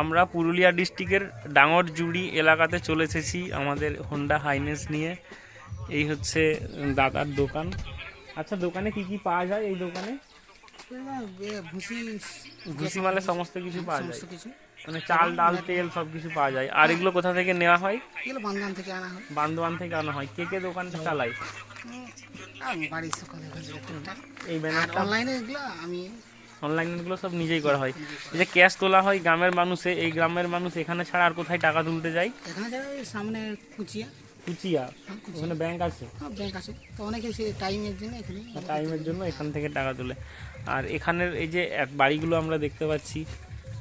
আমরা পুরুলিয়া ডিস্ট্রিক্টের ডাঙর জুড়ি এলাকাতে চলে এসেছি আমাদের হোন্ডা হাইনেস নিয়ে। এই হচ্ছে দাদার দোকান। আচ্ছা দোকানে কি কি পাওয়া যায় এই দোকানে? ভুসি ভুসি মালে সমস্ত কিছু পাওয়া যায়। মানে চাল ডাল তেল সব কিছু পাওয়া যায়। আর এগুলো কোথা থেকে নেওয়া হয়? এগুলো বান্ধান থেকে আনা হয়। বান্দোয়ান থেকে আনা হয়। কে কে দোকানটা বাড়ির সকালে টুকটাক। এই ব্যানারটা? অনলাইনে এগুলো আমি অনলাইনগুলো সব নিজেই করা হয়। এই যে ক্যাশ তোলা হয় গ্রামের মানুষে এই গ্রামের মানুষ এখানে ছাড়া আর কোথায় টাকা তুলতে যায়? এখানে সামনে কুচিয়া। কুচিয়া? হ্যাঁ, ওখানে ব্যাংক আছে? ব্যাংক আছে। তো অনেকে টাইমের জন্য এখানে টাইমের জন্য এখান থেকে টাকা তোলে। আর এখানের এই যে এক বাড়িগুলো আমরা দেখতে পাচ্ছি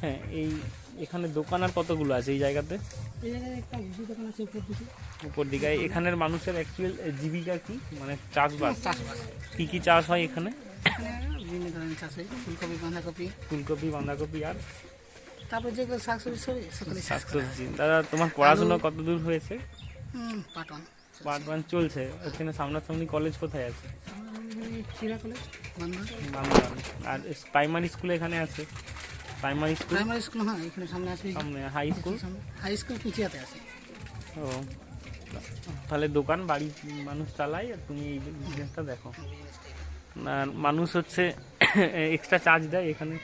হ্যাঁ এই এখানে দোকান আর কতগুলো আছে এই জায়গাতে? উপর দিকে। এখানের মানুষের অ্যাকচুয়াল জীবিকা কি? মানে চাষবাস? চাষবাস। কি কি চাষ হয় এখানে? এখানে বিভিন্ন ধরনের চাষ হয় ফুলকপি বাঁধাকপি। ফুলকপি বাঁধাকপি আর তারপর যেগুলো শাকসবজি সবই সকলে শাকসবজি। দাদা তোমার পড়াশোনা কত দূর হয়েছে? পার্ট ওয়ান চলছে। ওখানে সামনাসামনি কলেজ কোথায় আছে? আর প্রাইমারি স্কুল এখানে আছে? প্রাইমারি স্কুল প্রাইমারি স্কুল হ্যাঁ এখানে সামনে আছে। সামনে হাই স্কুল হাই স্কুল কুচিয়াতে আছে। ও। তাহলে দোকান বাড়ি মানুষ চালায় আর তুমি এই বিজনেসটা দেখো। মানুষ হচ্ছে এক্সট্রা চার্জ দেয় এখানে।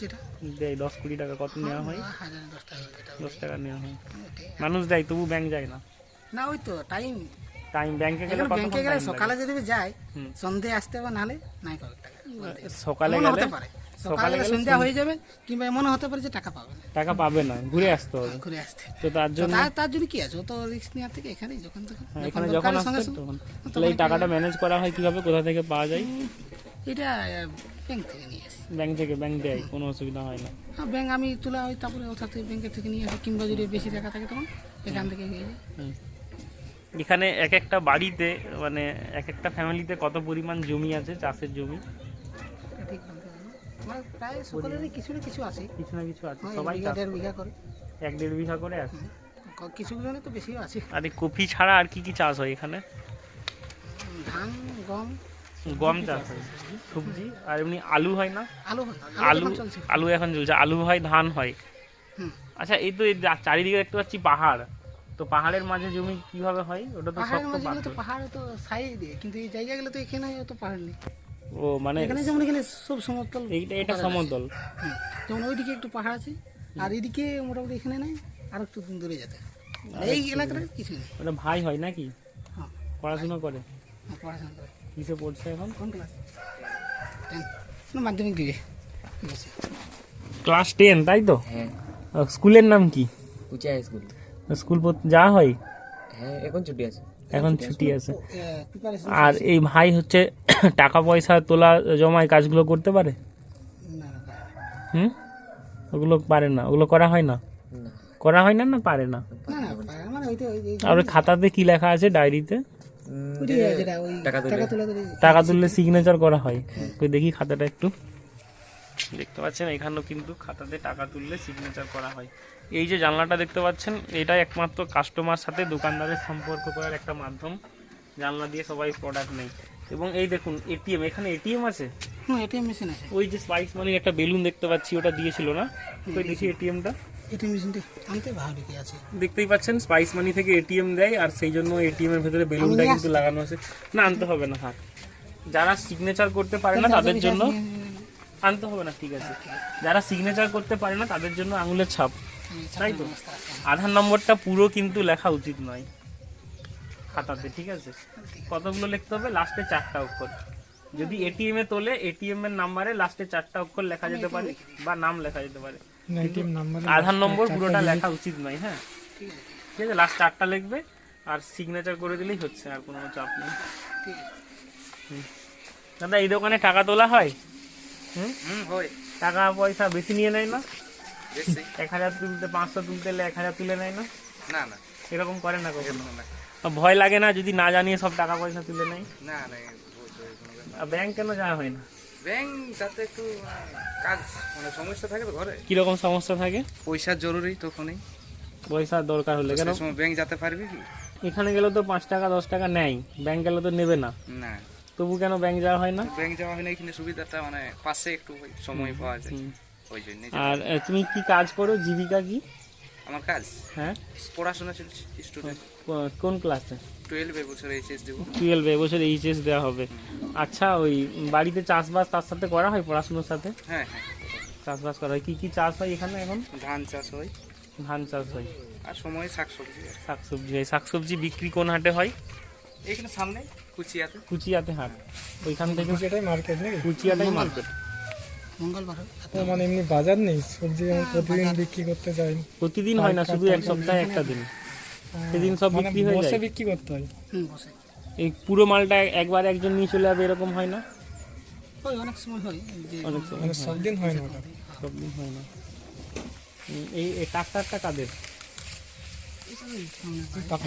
যেটা। দেয় দশ কুড়ি টাকা কত নেওয়া হয় দশ টাকা দশ টাকা নেওয়া হয়। মানুষ দেয় তবু ব্যাংক যায় না। না ওই তো টাইম টাইম ব্যাংকে গেলে ব্যাংকে গেলে সকালে যদি যায় হুম। সন্ধে আসতে হবে নাহলে নাই কয়েক টাকা সকালে গেলে পারে। সকালে সন্ধ্যা হয়ে যাবে কিংবা এমনও হতে পারে যে টাকা পাবে না। টাকা পাবে না ঘুরে আসতে হবে। ঘুরে আসতে তো তার জন্য তার জন্য কি আছে? তো রিস্ক নেওয়ার থেকে এখানেই যখন তখন হ্যাঁ, এখানে যখন সঙ্গে তখন। তাহলে এই টাকাটা ম্যানেজ করা হয় কীভাবে? কোথা থেকে পাওয়া যায়? এটা ব্যাংক থেকে নিয়ে আসি। ব্যাংক থেকে ব্যাংক দেয় কোনো অসুবিধা হয় না। হ্যাঁ ব্যাংক আমি তোলা হয় তারপরে ওটা থেকে ব্যাংকের থেকে নিয়ে আসি কিংবা যদি বেশি টাকা থাকে তখন এখান থেকে হয়ে যায় এখানে এক একটা বাড়িতে মানে এক একটা ফ্যামিলিতে কত পরিমাণ জমি আছে চাষের জমি এটা ঠিক বলতে পারব না। আমার প্রায় সকলেরই কিছু না কিছু আছে। কিছু না কিছু আছে হ্যাঁ, সবাই দেড় বিঘা করে। এক দেড় বিঘা করে আছে। কিছু জনে তো বেশিও আছে। আর এই ছাড়া আর কি কি চাষ হয় এখানে? ধান গম গম চাষ হয় সবজি আর এমনি আলু হয় না? আলু হয় আলু আলু এখন চলছে। আলু হয় ধান হয়। আচ্ছা এই তো চারিদিকে দেখতে পাচ্ছি পাহাড়। তো পাহাড়ের মাঝে জমি কীভাবে হয়? ওটা তো পাহাড়ের মাঝে তো পাহাড় তো সাইড দিয়ে কিন্তু এই জায়গাগুলো তো এখানে অত পাহাড় নেই। ও মানে এখানে যেমন এখানে সব সমতল এইটা এটা সমতল। হুম। যেমন ওইদিকে একটু পাহাড় আছে আর এদিকে মোটামুটি এখানে নেই আর একটু দূরে যেতে এই এলাকাটা কিছু নেই। ওটা ভাই হয় নাকি? হ্যাঁ। পড়াশোনা করে? হ্যাঁ, পড়াশোনা করে। কিসে পড়ছে এখন? কোন ক্লাস টেন মাধ্যমিক দিবে ঠিক আছে। ক্লাস টেন তাই তো? হ্যাঁ। স্কুলের নাম কি? কুচিয়া স্কুল। স্কুল পড়তে যা হ্যাঁ? এখন ছুটি আছে। এখন ছুটি আছে। আর এই ভাই হচ্ছে টাকা পয়সা তোলা জমায় কাজগুলো করতে পারে? হুম? ওগুলো পারে না। ওগুলো করা হয় না? না। করা হয় না না পারে না? মানে আর ওই খাতাতে কি লেখা আছে ডায়েরিতে? টাকা তুলে। টাকা তুলে তুলে টাকা তুললে সিগনেচার করা হয়। ওই দেখি খাতাটা একটু। দেখতে পাচ্ছেন এখানেও কিন্তু খাতাতে টাকা তুললে সিগনেচার করা হয়। এই যে জানলাটা দেখতে পাচ্ছেন এটা একমাত্র কাস্টমার সাথে দোকানদারের সম্পর্ক করার একটা মাধ্যম। জানলা দিয়ে সবাই প্রোডাক্ট নেই এবং এই দেখুন এটিএম এখানে এটিএম আছে? হুম এটিএম মেশিন আছে। ওই যে স্পাইস মানির একটা বেলুন দেখতে পাচ্ছি ওটা দিয়েছিল না? ওই দেখি এটিএমটা এটিএম মেশিনটা আনতে ভালো আছে। দেখতেই পাচ্ছেন স্পাইস মানি থেকে এটিএম দেয় আর সেই জন্য এটিএম এর ভেতরে বেলুনটা নিয়ে কিন্তু লাগানো আছে। না আনতে হবে না থাক। যারা সিগনেচার করতে পারে না তাদের জন্য আনতে হবে না ঠিক আছে। যারা সিগনেচার করতে পারে না তাদের জন্য আঙুলের ছাপ। তাই তো? আধার নম্বরটা পুরো কিন্তু লেখা উচিত নয় খাতাতে ঠিক আছে? কতগুলো লিখতে হবে? লাস্টে চারটা অক্ষর। যদি এটিএম এ তোলে এটিএম এর নাম্বারে লাস্টে চারটা অক্ষর লেখা যেতে পারে বা নাম লেখা যেতে পারে। আধার নম্বর পুরোটা লেখা। উচিত নয় হ্যাঁ? ঠিক আছে। লাস্ট চারটা লিখবে আর সিগনেচার করে দিলেই হচ্ছে আর কোনো চাপ নেই। হুম। দাদা এই দোকানে টাকা তোলা হয়? টাকা পয়সা বেশি নিয়ে নেয় না? এক হাজার তুলতে পাঁচশো তুলতে এক হাজার তুলে নেয় না? না না। এরকম করে না কখনো? ভয় লাগে না যদি না জানিয়ে সব টাকা পয়সা তুলে নেয়? না না ব্যাংক কেন যাওয়া হয় না? ব্যাংক যাতে একটু কাজ মানে সমস্যা থাকে তো ঘরে। কীরকম সমস্যা থাকে? পয়সার জরুরি তখনই। পয়সার দরকার হলে কেন? ব্যাংক যেতে পারবি কি? এখানে গেলে তো পাঁচ টাকা দশ টাকা নেয়। ব্যাংক গেলে তো নেবে না। না। তবু কেন ব্যাংক যাওয়া হয় না? ব্যাংক যাওয়া হয় না এখানে সুবিধাটা মানে পাশে একটু সময় পাওয়া যায়। ওই জন্যই আর তুমি কি কাজ করো? জীবিকা কি? আমার কাজ? হ্যাঁ। পড়াশোনা চলছে স্টুডেন্ট কোন ক্লাসে টুয়েলভ এবছর এইচএস দেবো। টুয়েলভ এবছর এইচএস দেওয়া হবে। আচ্ছা ওই বাড়িতে চাষবাস তার সাথে করা হয় পড়াশোনার সাথে? হ্যাঁ হ্যাঁ। চাষবাস করা হয়। কি কি চাষ হয় এখানে এখন? ধান চাষ হয়। ধান চাষ হয়। আর সময় শাকসবজি। শাকসবজি হয়। শাকসবজি বিক্রি কোন হাটে হয়? এখানে সামনে। কুচিয়াতে? কুচিয়াতে হাট। ওইখান থেকে সেটাই মার্কেট নাকি? কুচিয়াটাই মার্কেট মঙ্গলবার? মানে এমনি বাজার নেই? সবজি প্রতিদিন বিক্রি করতে যাই প্রতিদিন হয় না শুধু এক সপ্তাহে একটা দিন। সেদিন সব মানে বিক্রি হয়ে বসে বিক্রি করতে হয়? বসে। এই পুরো মালটা একবার একজন নিয়ে চলে যাবে এরকম হয় না? অনেক সময় হয়। অনেক সময় মানে সব দিন হয় না সব দিন হয় না। এই এই ট্রাক্টারটা কাদের? এই সামনে টাকা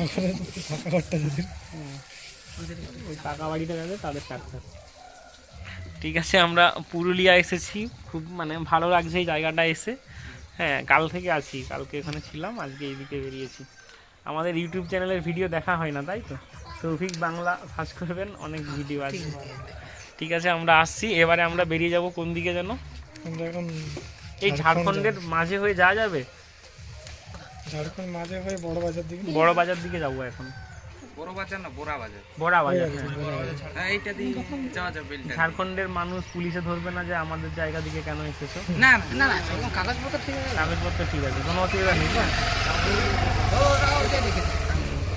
টাকা ওই বাড়িতে গেলে তাদের ঠিক আছে আমরা পুরুলিয়া এসেছি। খুব মানে ভালো লাগছে এই জায়গাটা এসে। হ্যাঁ কাল থেকে আছি কালকে এখানে ছিলাম আজকে এইদিকে বেরিয়েছি। আমাদের ইউটিউব চ্যানেলের ভিডিও দেখা হয় না তাই তো? সৌভিক বাংলা সার্চ করবেন অনেক ভিডিও আছে। ঠিক আছে আমরা আসছি এবারে আমরা বেরিয়ে যাব কোন দিকে যেন? এখন এই ঝাড়খণ্ডের মাঝে হয়ে যাওয়া যাবে? ঝাড়খণ্ড মাঝে হয়ে বড় বাজার দিকে। বড় বাজার দিকে যাব এখন। বড় বাজার না বোরা বাজার? বড়া বাজার হ্যাঁ। হ্যাঁ এইটা দিয়ে যাওয়া যাবে ঝাড়খণ্ডের মানুষ পুলিশে ধরবে না যে আমাদের জায়গা দিকে কেন এসেছ? না না কাগজপত্র ঠিক আছে। কাগজপত্র ঠিক আছে কোনো অসুবিধা নেই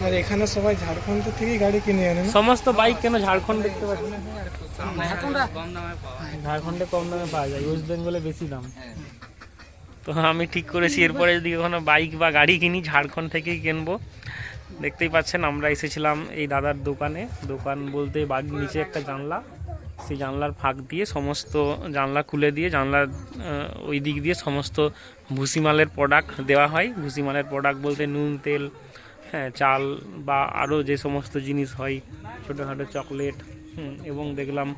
আর এখানে সবাই ঝাড়খণ্ড থেকেই গাড়ি কিনে আনে সমস্ত বাইক কেন ঝাড়খণ্ড দেখতে পাচ্ছি? না কম দামে পাওয়া যায়। ঝাড়খণ্ডে কম দামে পাওয়া যায় ওয়েস্ট বেঙ্গলে বেশি দাম। হ্যাঁ। তো আমি ঠিক করেছি এরপরে যদি কখনো বাইক বা গাড়ি কিনি ঝাড়খণ্ড থেকেই কিনবো। দেখতেই পাচ্ছেন, আমরা এসেছিলাম এই দাদার দোকানে। দোকান বলতে বাড়ির নিচে একটা জানলা। সেই জানলার ফাঁক দিয়ে সমস্ত জানলা খুলে দিয়ে জানলার ওই দিক দিয়ে সমস্ত ভুসিমালের প্রোডাক্ট দেওয়া হয়। ভুসিমালের প্রোডাক্ট বলতে নুন, তেল হ্যাঁ চাল বা আরও যে সমস্ত জিনিস হয়, ছোটোখাটো চকলেট এবং দেখলাম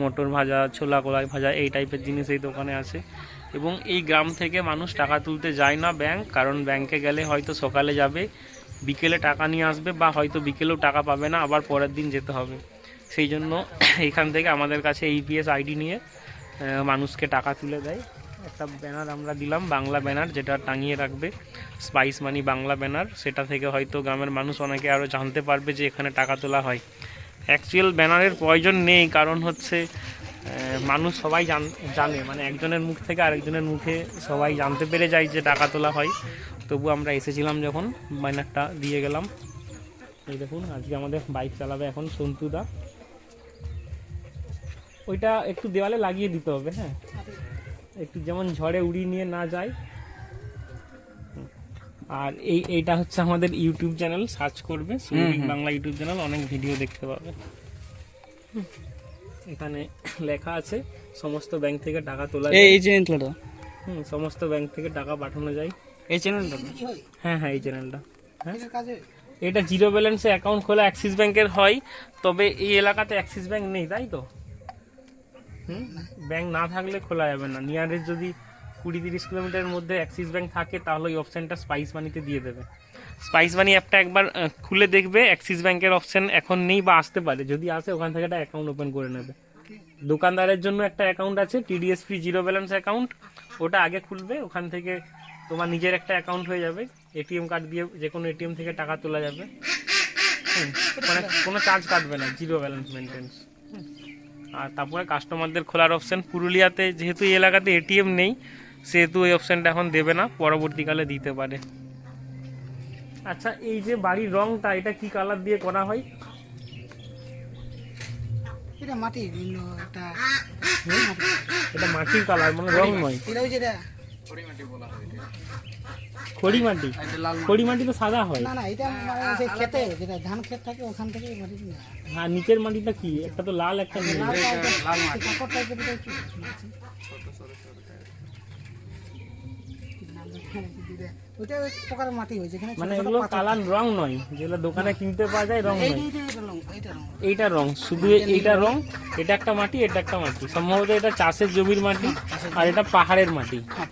মটর ভাজা, ছোলা কলাই ভাজা, এই টাইপের জিনিস এই দোকানে আছে। এবং এই গ্রাম থেকে মানুষ টাকা তুলতে যায় না ব্যাংক, কারণ ব্যাংকে গেলে হয়তো সকালে যাবে। বিকেলে টাকা নিয়ে আসবে বা হয়তো বিকেলেও টাকা পাবে না, আবার পরের দিন যেতে হবে। সেই জন্য এইখান থেকে আমাদের কাছে ইপিএস আইডি নিয়ে মানুষকে টাকা তুলে দেয়। একটা ব্যানার আমরা দিলাম, বাংলা ব্যানার, যেটা টাঙিয়ে রাখবে। স্পাইস মানি বাংলা ব্যানার, সেটা থেকে হয়তো গ্রামের মানুষ অনেকে আরও জানতে পারবে যে এখানে টাকা তোলা হয়। অ্যাকচুয়াল ব্যানারের প্রয়োজন নেই, কারণ হচ্ছে মানুষ সবাই জানে। মানে একজনের মুখ থেকে আরেকজনের মুখে সবাই জানতে পেরে যায় যে টাকা তোলা হয়। তবু আমরা এসেছিলাম যখন ব্যানারটা দিয়ে গেলাম। এই দেখুন আজকে আমাদের বাইক চালাবে এখন সন্তুদা। ওইটা একটু দেওয়ালে লাগিয়ে দিতে হবে হ্যাঁ? একটু যেমন ঝড়ে উড়িয়ে নিয়ে না যায়। আর এই এইটা হচ্ছে আমাদের ইউটিউব চ্যানেল সার্চ করবে। সৌভিক বাংলা ইউটিউব চ্যানেল অনেক ভিডিও দেখতে পাবে। এখানে লেখা আছে সমস্ত ব্যাংক থেকে টাকা তোলা যায়। এই চ্যানেলটা হুম সমস্ত ব্যাংক থেকে টাকা পাঠানো যায়। এই চ্যানেলটা হ্যাঁ? হ্যাঁ এই চ্যানেলটা হ্যাঁ? এটা জিরো ব্যালেন্সে অ্যাকাউন্ট খোলা অ্যাক্সিস ব্যাংকের হয় তবে এই এলাকাতে অ্যাক্সিস ব্যাংক নেই তাই তো? হুম? ব্যাংক না থাকলে খোলা যাবে না। নিয়ারেস্ট যদি কুড়ি তিরিশ কিলোমিটারের মধ্যে অ্যাক্সিস ব্যাংক থাকে তাহলে ওই অপশানটা স্পাইস মানিতে দিয়ে দেবে। স্পাইস মানি অ্যাপটা একবার খুলে দেখবে অ্যাক্সিস ব্যাংকের অপশান এখন নেই বা আসতে পারে। যদি আসে ওখান থেকে একটা অ্যাকাউন্ট ওপেন করে নেবে। দোকানদারের জন্য একটা অ্যাকাউন্ট আছে TDS free zero balance account ওটা আগে খুলবে ওখান থেকে তোমার নিজের একটা অ্যাকাউন্ট হয়ে যাবে এটিএম কার্ড দিয়ে যে কোনো এটিএম থেকে টাকা তোলা যাবে। মানে কোনো চার্জ কাটবে না জিরো ব্যালেন্স মেনটেন্স আর তারপরে কাস্টমারদের খোলার অপশান পুরুলিয়াতে যেহেতু এই এলাকাতে এটিএম নেই সেহেতু এই অপশানটা এখন দেবে না পরবর্তীকালে দিতে পারে। আচ্ছা এই যে বাড়ির রংটা এটা কি কালার দিয়ে করা হয়? এটা মাটি বিভিন্ন একটা এটা মাটির কালার মানে রং নয়। এটা ওই যেটা খড়ি মাটি খড়ি মাটি তো সাদা হয়। না না এটা মানে সেই খেতে যেটা ধান ক্ষেত থাকে ওখান থেকে মাটি হ্যাঁ নিচের মাটিটা কি? একটা তো লাল একটা নীল। লাল মাটি। হয় যেখানে মানে এগুলো কালার রং নয়। যেগুলো দোকানে কিনতে পাওয়া যায় রং এই নয়। রং এইটা রং। এইটা রং। শুধু এইটা রং এটা একটা মাটি এটা একটা মাটি। সম্ভবত এটা চাষের জমির মাটি আর এটা পাহাড়ের মাটি। হ্যাঁ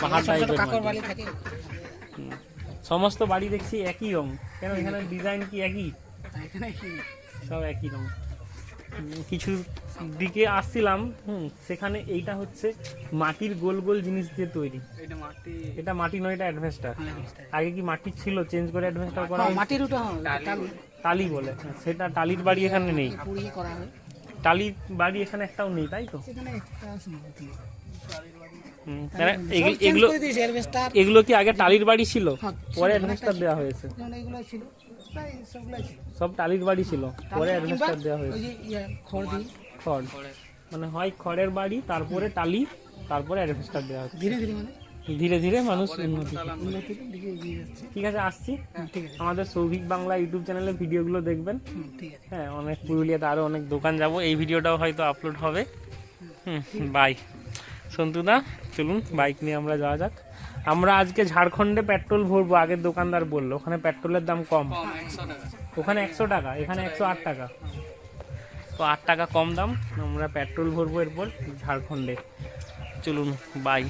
পাহাড় টাইপের মাটি। সমস্ত বাড়ি দেখছি একই রং। কেন এখানে ডিজাইন কি একই? এখানে কি সব একই রং। কিছু দিকে আসছিলাম হুম সেখানে এইটা হচ্ছে মাটির গোল গোল জিনিস দিয়ে তৈরি। এটা মাটি নয় এটা অ্যাডভেস্টার আগে কি মাটির ছিল চেঞ্জ করে অ্যাডভেস্টার করা হ্যাঁ, মাটির ওটা হ্যাঁ, টালি। বলে হ্যাঁ, সেটা টালির বাড়ি এখানে নেই। করা হয়। টালির বাড়ি এখানে একটাও নেই তাই তো? এগুলো- কি আগে টালির বাড়ি ছিল? হ্যাঁ, পরে অ্যাডভেস্টার দেওয়া হয়েছে। সব টালির বাড়ি ছিল পরে অ্যাডভেস্টার দেওয়া হয়েছে। খড় খড়। মানে হয় খড়ের বাড়ি তারপরে টালি তারপরে অ্যাডভেস্টার দেওয়া হচ্ছে ধীরে ধীরে মানে? ধীরে ধীরে মানুষ উন্নতি উন্নতির দিকে এগিয়ে যাচ্ছে। ঠিক আছে আসছি। ঠিক আছে। আমাদের সৌভিক বাংলা ইউটিউব চ্যানেলে ভিডিওগুলো দেখবেন। ঠিক আছে। হ্যাঁ অনেক পুরুলিয়াতে আরও অনেক দোকান যাব। এই ভিডিওটাও হয়তো আপলোড হবে। হুম বাই সন্তুদা চলুন বাইক নিয়ে আমরা যাওয়া যাক। আমরা আজকে ঝাড়খণ্ডে পেট্রোল ভরবো আগের দোকানদার বলল। ওখানে পেট্রোলের দাম কম। ওখানে একশো টাকা এখানে একশো আট টাকা। তো আট টাকা কম দাম। আমরা পেট্রোল ভরবো এরপর ঝাড়খণ্ডে। চলুন বাই